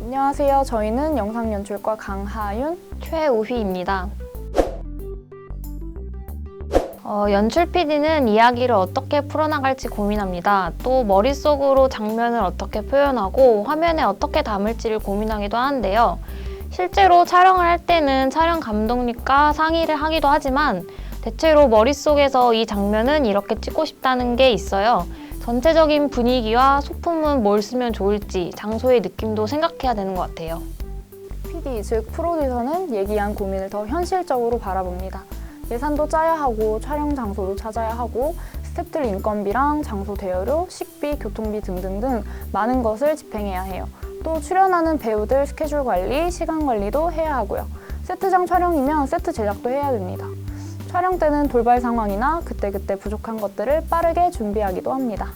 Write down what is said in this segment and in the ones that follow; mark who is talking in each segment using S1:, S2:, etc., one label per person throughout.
S1: 안녕하세요. 저희는 영상 연출과 강하윤.
S2: 최우희입니다. 어, 연출 PD는 이야기를 어떻게 풀어나갈지 고민합니다. 또 머릿속으로 장면을 어떻게 표현하고 화면에 어떻게 담을지를 고민하기도 하는데요. 실제로 촬영을 할 때는 촬영 감독님과 상의를 하기도 하지만 대체로 머릿속에서 이 장면은 이렇게 찍고 싶다는 게 있어요. 전체적인 분위기와 소품은 뭘 쓰면 좋을지 장소의 느낌도 생각해야 되는 것 같아요.
S1: PD, 즉 프로듀서는 얘기한 고민을 더 현실적으로 바라봅니다. 예산도 짜야 하고 촬영 장소도 찾아야 하고 스태프들 인건비랑 장소 대여료, 식비, 교통비 등등등 많은 것을 집행해야 해요. 또 출연하는 배우들 스케줄 관리, 시간 관리도 해야 하고요. 세트장 촬영이면 세트 제작도 해야 됩니다. 촬영 때는 돌발 상황이나 그때그때 부족한 것들을 빠르게 준비하기도 합니다.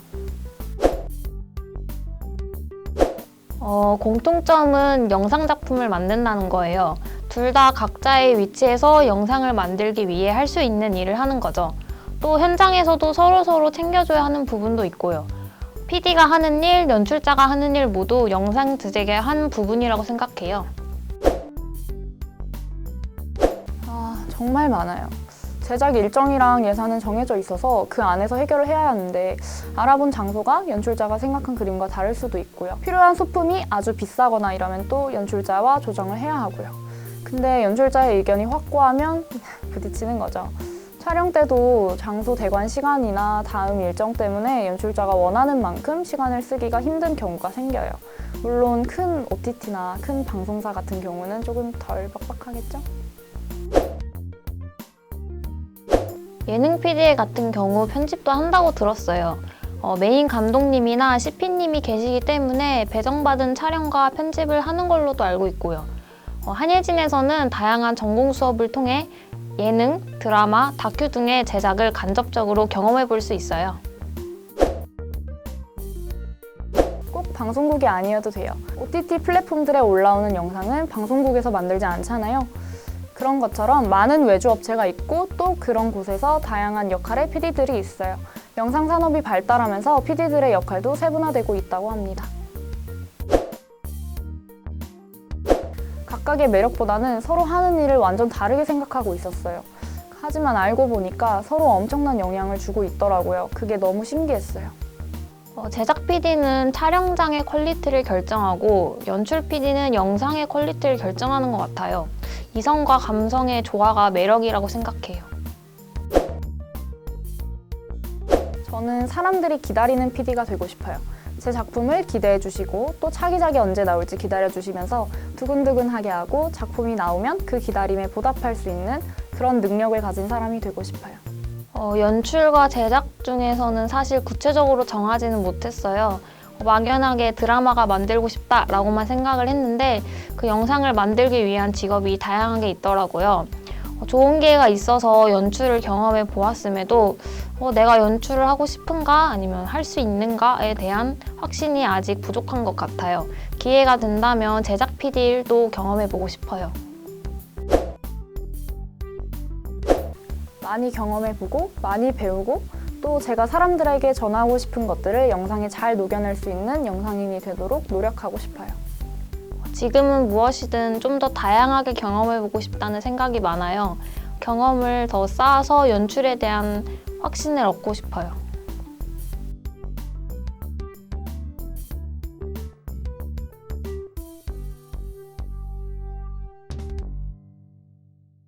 S2: 어, 공통점은 영상 작품을 만든다는 거예요. 둘 다 각자의 위치에서 영상을 만들기 위해 할 수 있는 일을 하는 거죠. 또 현장에서도 서로서로 챙겨줘야 하는 부분도 있고요. PD가 하는 일, 연출자가 하는 일 모두 영상 제작의 한 부분이라고 생각해요.
S1: 아, 정말 많아요. 제작 일정이랑 예산은 정해져 있어서 그 안에서 해결을 해야 하는데 알아본 장소가 연출자가 생각한 그림과 다를 수도 있고요. 필요한 소품이 아주 비싸거나 이러면 또 연출자와 조정을 해야 하고요. 근데 연출자의 의견이 확고하면 부딪히는 거죠. 촬영 때도 장소 대관 시간이나 다음 일정 때문에 연출자가 원하는 만큼 시간을 쓰기가 힘든 경우가 생겨요. 물론 큰 OTT나 큰 방송사 같은 경우는 조금 덜 빡빡하겠죠?
S2: 예능 PD의 같은 경우 편집도 한다고 들었어요. 어, 메인 감독님이나 CP님이 계시기 때문에 배정받은 촬영과 편집을 하는 걸로도 알고 있고요. 어, 한예진에서는 다양한 전공 수업을 통해 예능, 드라마, 다큐 등의 제작을 간접적으로 경험해 볼 수 있어요.
S1: 꼭 방송국이 아니어도 돼요. OTT 플랫폼들에 올라오는 영상은 방송국에서 만들지 않잖아요. 그런 것처럼 많은 외주 업체가 있고 또 그런 곳에서 다양한 역할의 PD들이 있어요. 영상 산업이 발달하면서 PD들의 역할도 세분화되고 있다고 합니다. 각각의 매력보다는 서로 하는 일을 완전 다르게 생각하고 있었어요. 하지만 알고 보니까 서로 엄청난 영향을 주고 있더라고요. 그게 너무 신기했어요.
S2: 어, 제작 PD는 촬영장의 퀄리티를 결정하고 연출 PD는 영상의 퀄리티를 결정하는 것 같아요. 이성과 감성의 조화가 매력이라고 생각해요.
S1: 저는 사람들이 기다리는 PD가 되고 싶어요. 제 작품을 기대해 주시고 또 차기작이 언제 나올지 기다려 주시면서 두근두근하게 하고 작품이 나오면 그 기다림에 보답할 수 있는 그런 능력을 가진 사람이 되고 싶어요.
S2: 어, 연출과 제작 중에서는 사실 구체적으로 정하지는 못했어요. 어, 막연하게 드라마가 만들고 싶다라고만 생각을 했는데 그 영상을 만들기 위한 직업이 다양하게 있더라고요. 어, 좋은 기회가 있어서 연출을 경험해 보았음에도 어, 내가 연출을 하고 싶은가 아니면 할 수 있는가에 대한 확신이 아직 부족한 것 같아요. 기회가 된다면 제작 PD 일도 경험해 보고 싶어요.
S1: 많이 경험해 보고 많이 배우고 또 제가 사람들에게 전하고 싶은 것들을 영상에 잘 녹여낼 수 있는 영상인이 되도록 노력하고 싶어요.
S2: 지금은 무엇이든 좀 더 다양하게 경험해보고 싶다는 생각이 많아요. 경험을 더 쌓아서 연출에 대한 확신을 얻고 싶어요.